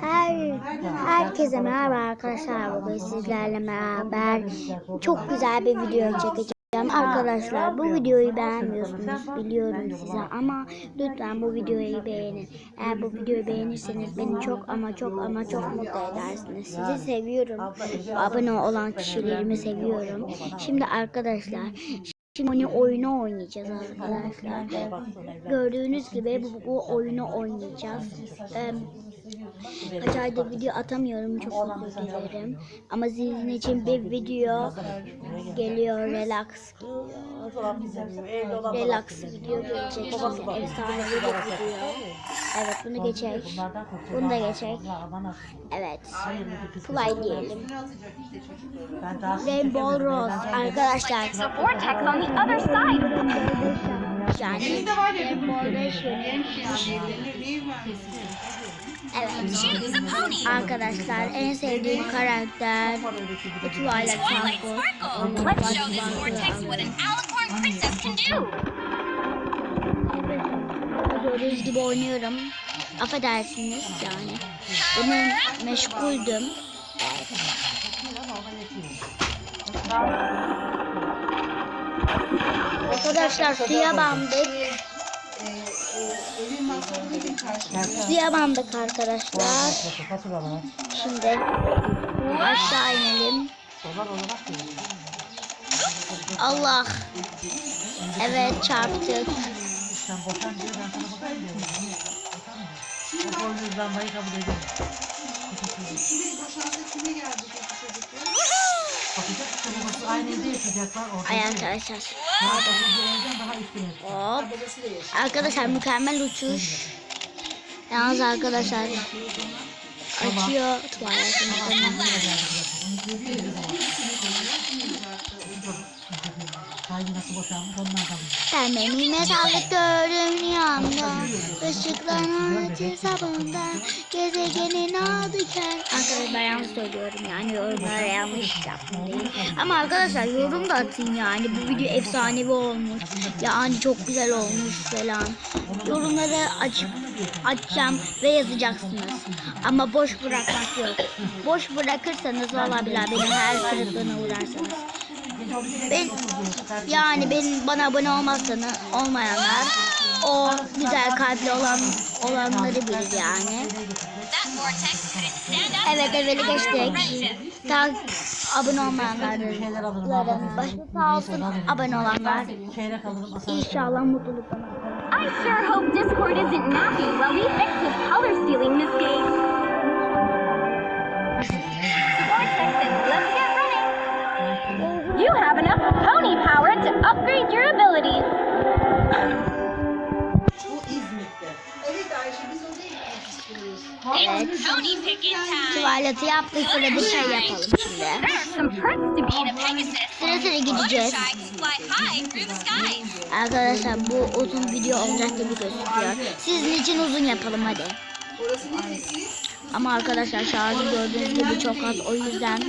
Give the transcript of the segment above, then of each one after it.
Her herkese merhaba arkadaşlar. Bugün sizlerle beraber çok güzel bir video çekeceğim. Arkadaşlar bu videoyu beğenmiyorsunuz biliyorum size ama lütfen bu videoyu beğenin. Eğer bu videoyu beğenirseniz beni çok ama çok ama çok mutlu edersiniz. Sizi seviyorum. Abone olan kişilerimi seviyorum. Şimdi arkadaşlar Şimdi oyunu oynayacağız arkadaşlar. Gördüğünüz gibi bu, bu oyunu oynayacağız. Ee, kaç aydır video atamıyorum çok özür dilerim. Ama sizin için bir video geliyor relax geliyor. Relax video gelecek. Efsane bir video. Evet bunu geçecek. Bunu da geçecek. Evet. Fly diyelim. Rainbow Rose arkadaşlar. The vortex on the other side. Yani Rainbow Nation. Evet. Arkadaşlar en sevdiğim karakter Twilight Sparkle. Let's show this vortex what an alicorn princess can do. Gördüğünüz gibi oynuyorum. Affedersiniz yani. Demin meşguldüm. Arkadaşlar suya bandık. Suya bandık arkadaşlar. Şimdi aşağı inelim. Allah. Evet çarptık. Sen aynı evde yaşayacaklar. Orada Ay arkadaşlar. Hop. Arkadaşlar mükemmel uçuş. Yalnız arkadaşlar açıyor Twilight'ın Sahibi nasıl boşanmış ondan kalmış. Ben benim mezarlık gördüm rüyamda. Işıkların hesabında Gezegenin adıken Arkadaşlar ben yanlış söylüyorum yani yorumlara yanlış yaptım değil. Ama arkadaşlar yorum da atın yani bu video efsanevi olmuş. Yani çok güzel olmuş falan. Yorumları açıp açacağım ve yazacaksınız. Ama boş bırakmak yok. Boş bırakırsanız valla benim her kırıklığına uğrarsanız ben yani ben bana abone olmazsanız olmayanlar o güzel kalpli olan olanları bilir yani. Evet alicorn geçtik. Ta abone olmayanların başı sağ olsun abone olanlar. İnşallah mutlulukla. I sure hope Discord isn't nappy while we fix his color stealing mistake. Pony picking time. Tuvaleti yaptık sırada şey yapalım şimdi. There are some perks to being a Pegasus. Sıra sıra gideceğiz. Arkadaşlar bu uzun video olacak gibi gözüküyor. Sizin için uzun yapalım hadi. Orası neresi? Ama arkadaşlar şarjı gördüğünüz gibi çok az o yüzden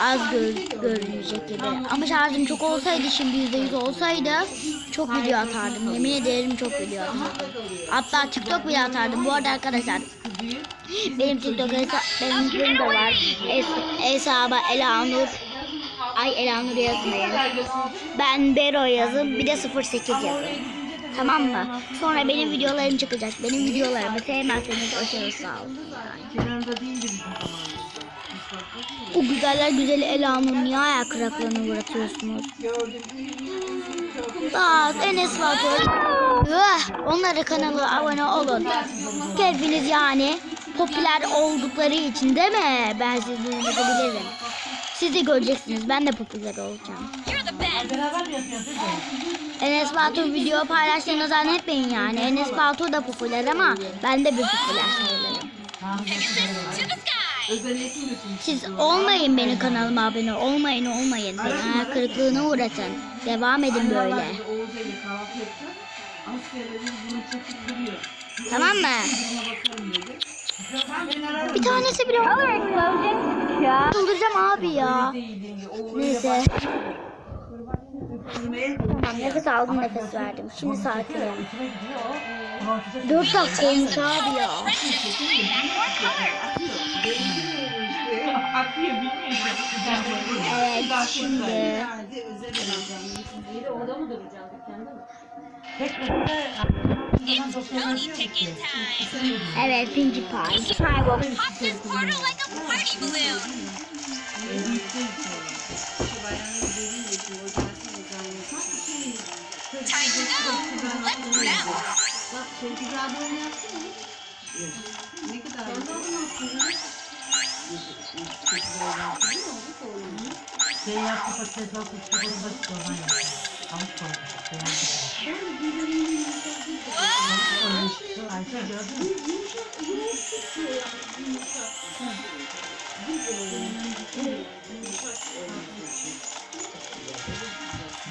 az gör, görünecek gibi. Ama şarjım çok olsaydı şimdi %100 olsaydı çok video atardım. Yemin ederim çok video atardım. Hatta TikTok bile atardım. Bu arada arkadaşlar benim TikTok hesa benim de var. Es Elanur Ay Elanur yazmayın. Ben Bero yazın bir de 08 yazın. Tamam mı? Sonra benim videolarım çıkacak. Benim videolarımı sevmezseniz aşırı sağ olun. O güzeller güzeli Elanur niye ayak kıraklığına uğratıyorsunuz? Bak Enes Batur. Üh, Onlara kanala abone olun. Hepiniz yani popüler oldukları için değil mi? Ben sizi duyurabilirim. Siz de göreceksiniz. Ben de popüler olacağım. Beraber mi? Enes Batur video paylaştığını zannetmeyin yani. Enes Batur da popüler ama ben de bir popüler sayılırım. Siz olmayın benim kanalıma abone olmayın olmayın. Beni hayal kırıklığına uğratın. Devam edin böyle. Tamam mı? Bir tanesi bile. Çıldıracağım abi ya. Neyse. Tamam nefes aldım nefes verdim. Şimdi sakinim. İçine gidiyor o. Ulan size 4 dakika olmuş abi ya. Evet şimdi Herhalde özel alacağım. Yeri orada go. Let's go now. Bak çok güzel böyle yaptın mı? Ne kadar Şey yaptı patates altı çıkıyor basit oradan yaptı. Avuç koydu. Şey yaptı. Ayşe gördün mü?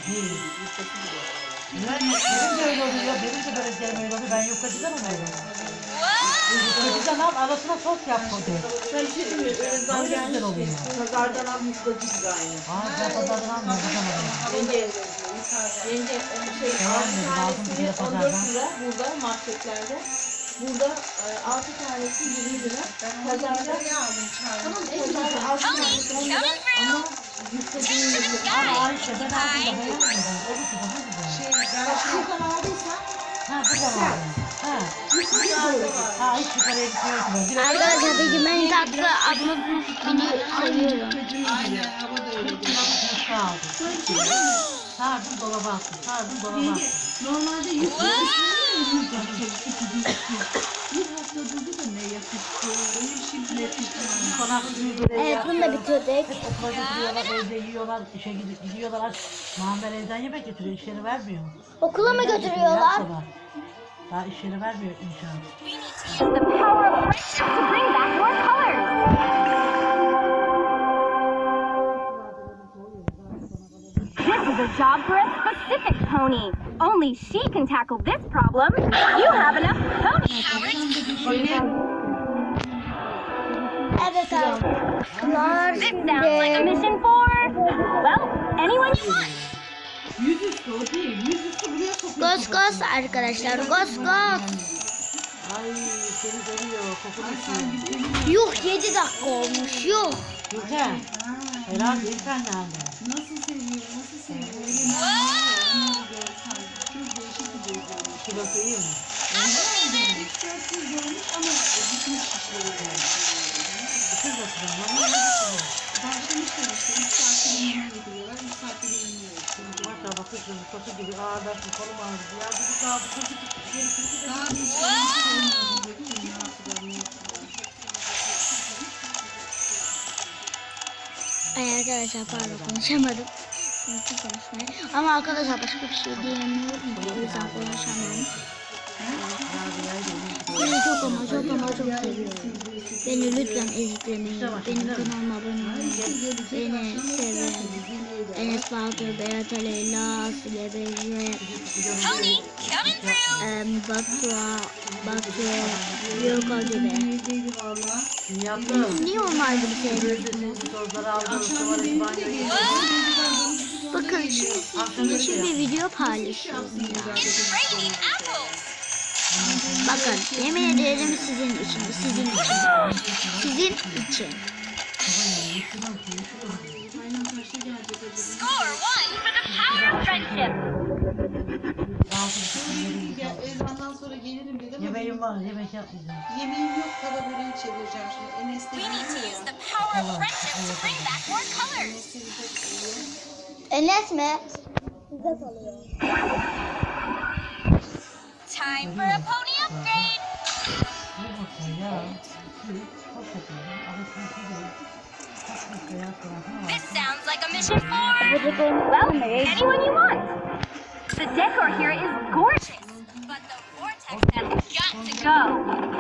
Değil. Yani benim de öyle oluyor. Benim de böreklerim öyle oluyor. Ben yufkacıdan mı öyle! Yufkacıdan al arasına sos yap koydu. Sen şey demiyorsun. Öyle Öyle güzel oluyor. Pazardan almış gibi aynı. Aa ben pazardan almıyorum. Yenge, yenge şey Beğenmedim, aldım bir kere 14 pazardan. lira burada marketlerde. Burada e, 6 tanesi 20 lira. Pazarda Tamam pazarda 6 tanesi 10 lira ama yufkacının yapıyor. Ama Ayşe ben aldım da beğenmedim. O da daha güzel. Bak şuradan aldıysan Ha buradan aldım. Ha. Ha hiç yukarıya gitmiyor ki ben. Direkt Arkadaşlar peki ben tatlı ablamın tipini seviyorum. Mutfağa aldım. Sardım dolaba attım. Sardım dolaba attım. Normalde yufka yiyecek Bir hafta durdu Evet bunu da bitirdik. Okula gidiyorlar, evde yiyorlar, işe gidip gidiyorlar. Muammer evden yemek götürüyor, iş yeri vermiyor. Okula mı götürüyorlar? yapıyorlar. Daha iş yeri vermiyor inşallah. We need to use the power of friendship to bring back your colors. This is a job for a specific pony. Only she can tackle this problem. You have enough to Evet arkadaşlar This sounds like a şimdi mission for, well, anyone you want. Yüzüstü o değil. Yüzüstü buraya sokuyor. Gos gos arkadaşlar gos gos. Ay seni görüyor, kokunu istiyor. Yuh 7 dakika olmuş yuh. Gülten, helal sen yani. Nasıl seviyor, nasıl seviyor. Kilosu iyi mi? Yıl görmüş ama bitmiş şişleri gelmiş. Kız kızım, bana ne yapıyor? Başlamışlar işte. Üç saatte yemeğe gidiyorlar. Üç saatte yemeğe gidiyorlar. Maşallah kız kızı, kosu gibi ağırlaşmış, kolum ağrıdı. Ya dedi daha bu kızı da Daha bir şey olmadı dedi. Ne yaptılar, ne yaptılar. Ay arkadaşlar pardon konuşamadım. Unuttum konuşmayı. Ama arkadaşlar başka bir şey diyemiyorum. O yüzden konuşamam. Beni çok ama çok ama çok seviyorum. Beni lütfen eziklemeyin. Benim kanalıma abone olun. Beni sevin. Enes Batur, Berat Aleyla, Sile Beyce, Pony, coming through. em, Batu, Batu, Yok gibi. Niye aldım, tuvalet banyoyu. Bakın şimdi sizin için bir video paylaşıyorum Bakın yemin ederim sizin için, sizin için. Sizin için. Aynen kaçta gelecek acaba? Score one for the power of friendship. Gel, ezandan sonra gelirim dedim Yemeğim var, yemek yapmayacağım. yemeğim yok. Tava böreği çevireceğim şimdi. Enes de We need to use the power of friendship to bring back more colors. Enes mi? Time for a pony upgrade. Bir bakma ya. Çok kötü. Arasını çiziyor. Çok kötü ya. Tarafına This sounds like a mission for, well, anyone you want. The decor here is gorgeous, but the vortex has got to go.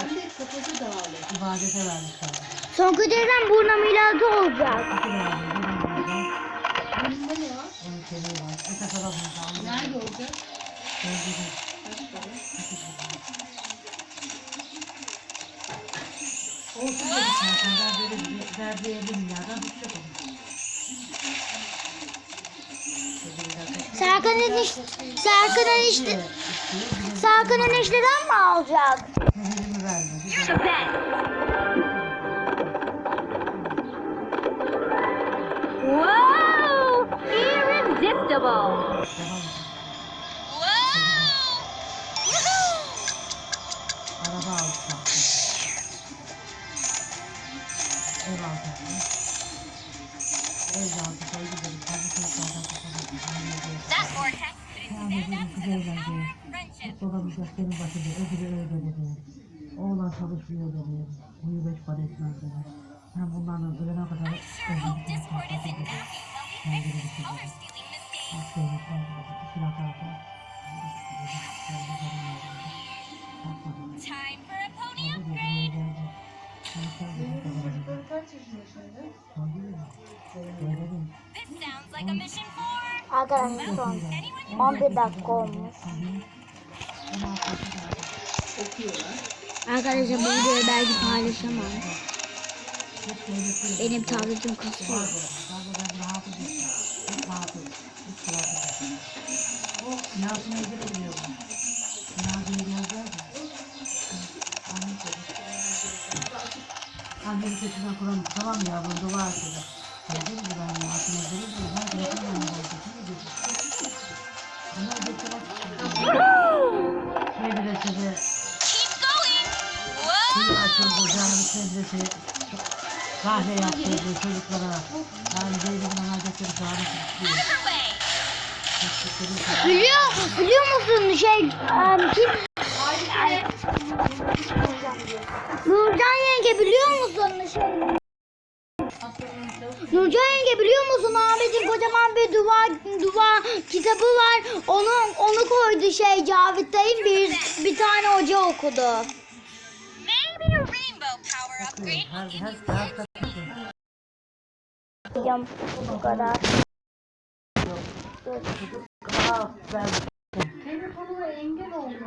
Hem de kafası dağılır. İbadete vermişler. Son kutudan burnum ilacı olacak. Şeyleri var. Nerede olacak? Bölgede. Olsun dedi zaten. Ben böyle bir verdiği 50 milyardan düşecek olur. Serkan enişte, Serkan enişte, Serkan enişteden mi alacak? much. Whoa! Irresistible. That vortex to the of friendship. Çalışmıyor dedi. Huyu beş para etmez dedi. Sen bunlarla ölene kadar happy, Ben geri böyle kaldı dedi. İki. Ben yedim. Bakmadım. Time for a pony. Arkadaşlar son 11 dakika olmuş. Arkadaşlar bu videoyu belki paylaşamam. Benim tabletim kasıyor. Annenin sesinden kuran tamam yavrum dua ettiler. Açıldı. Cahil medrese kahve yaptırdı çocuklara. Yani tutuyor. Out of her way. Biliyor, biliyor musun şey em, kim? Nurcan yenge biliyor musun şey? Nurcan yenge biliyor musun Ahmet'in kocaman bir duvar duvar kitabı var. Onu onu koydu şey Cavit dayım bir bir tane hoca okudu. Upgrade Her, her, her, her, Hocam bu kadar. Ben Telefonuma engel oldu.